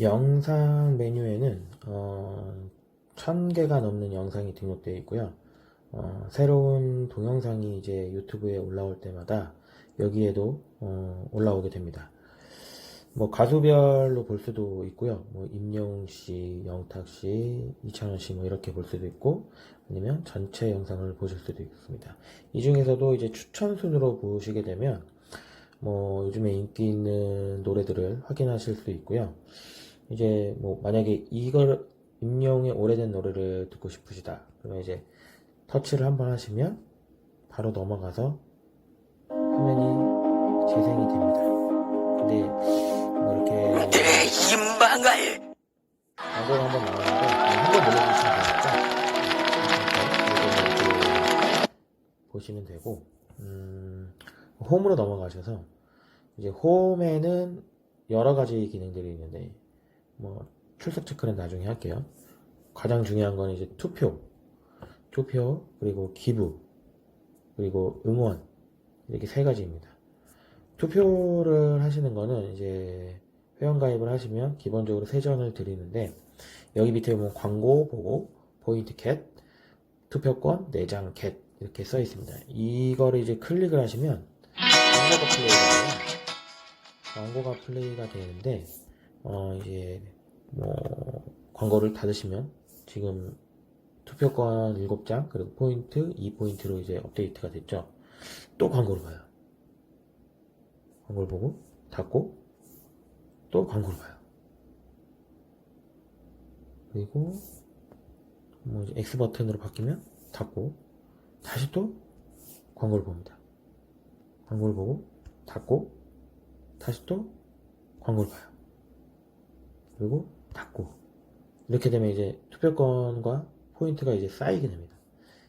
영상 메뉴에는 어, 1000개가 넘는 영상이 등록되어 있고요. 어, 새로운 동영상이 이제 유튜브에 올라올 때마다 여기에도 어, 올라오게 됩니다. 뭐 가수별로 볼 수도 있고요. 뭐 임영웅 씨, 영탁 씨, 이찬원 씨 뭐 이렇게 볼 수도 있고 아니면 전체 영상을 보실 수도 있습니다. 이 중에서도 이제 추천 순으로 보시게 되면 뭐 요즘에 인기 있는 노래들을 확인하실 수 있고요. 이제 뭐 만약에 이걸 임영웅의 오래된 노래를 듣고 싶으시다. 그러면 이제 터치를 한번 하시면 바로 넘어가서 화면이 재생이 됩니다. 근데 뭐 이렇게 내 희망을 광고가 한번 나오는데 한번 눌러주시면 되니까 보시면 되고 음, 홈으로 넘어가셔서 이제 홈에는 여러 가지 기능들이 있는데 뭐 출석 체크는 나중에 할게요. 가장 중요한 건 이제 투표, 투표 그리고 기부 그리고 응원 이렇게 세 가지입니다. 투표를 하시는 거는 이제 회원 가입을 하시면 기본적으로 세 장을 드리는데 여기 밑에 보면 광고 보고 포인트 캣 투표권 4장 캣 이렇게 써 있습니다. 이거를 이제 클릭을 하시면 광고가 플레이가 돼요. 광고가 플레이가 되는데 어 이제 뭐 광고를 닫으시면 지금 투표권 7장 그리고 포인트 2포인트로 이제 업데이트가 됐죠. 또 광고를 봐요. 광고를 보고 닫고 또 광고를 봐요. 그리고 뭐 이제 X 버튼으로 바뀌면 닫고 다시 또 광고를 봅니다. 광고를 보고 닫고 다시 또 광고를 봐요. 그리고 닫고 이렇게 되면 이제 투표권과 포인트가 이제 쌓이게 됩니다.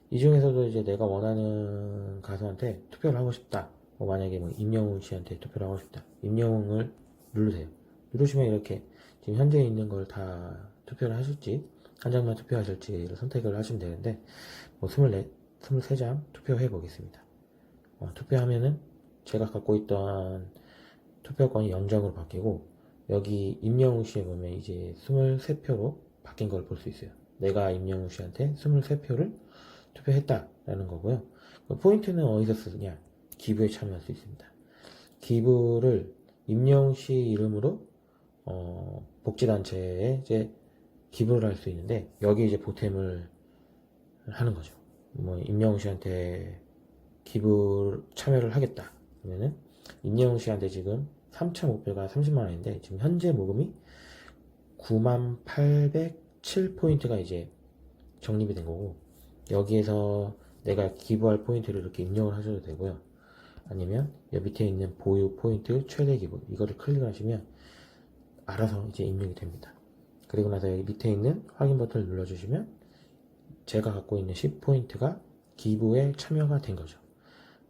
이 중에서도 이제 내가 원하는 가수한테 투표를 하고 싶다. 뭐 만약에 뭐 임영웅 씨한테 투표를 하고 싶다. 임영웅을 누르세요. 누르시면 이렇게 지금 현재 있는 걸 다 투표를 하실지 한 장만 투표하실지를 선택을 하시면 되는데 뭐 24, 23장 투표해 보겠습니다. 어, 투표하면은 제가 갖고 있던 투표권이 0장으로 바뀌고 여기 임영웅 씨에 보면 이제 23표로 바뀐 걸 볼 수 있어요. 내가 임영웅 씨한테 23표를 투표했다라는 거고요. 그 포인트는 어디서 쓰냐? 기부에 참여할 수 있습니다. 기부를 임영웅 씨 이름으로 어, 복지단체에 이제 기부를 할 수 있는데 여기 이제 보탬을 하는 거죠. 뭐 임영웅 씨한테 기부 참여를 하겠다. 그러면은 임영웅 씨한테 지금 3차 목표가 30만 원인데 지금 현재 모금이 9만 807포인트가 이제 적립이 된 거고 여기에서 내가 기부할 포인트를 이렇게 입력을 하셔도 되고요. 아니면 여기 밑에 있는 보유 포인트 최대 기부 이거를 클릭하시면 알아서 이제 입력이 됩니다. 그리고 나서 여기 밑에 있는 확인 버튼을 눌러주시면 제가 갖고 있는 10포인트가 기부에 참여가 된 거죠.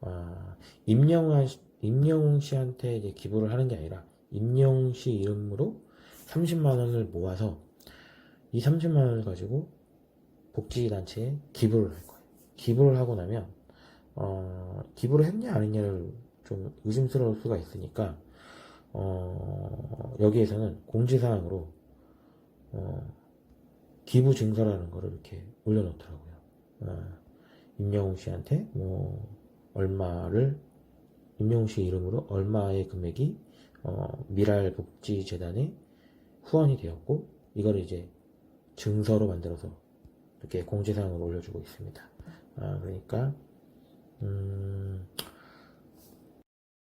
어, 임영웅, 임영웅 씨한테 이제 기부를 하는 게 아니라 임영웅 씨 이름으로 30만 원을 모아서 이 30만 원을 가지고 복지단체에 기부를 할 거예요. 기부를 하고 나면 어, 기부를 했냐 안 했냐를 좀 의심스러울 수가 있으니까 어, 여기에서는 공지사항으로 어, 기부 증서라는 거를 이렇게 올려놓더라고요. 어, 임영웅 씨한테 뭐 얼마를 임영웅 씨 이름으로 얼마의 금액이 어, 미랄 복지 재단에 후원이 되었고 이걸 이제 증서로 만들어서 이렇게 공지사항으로 올려주고 있습니다. 아, 그러니까 음,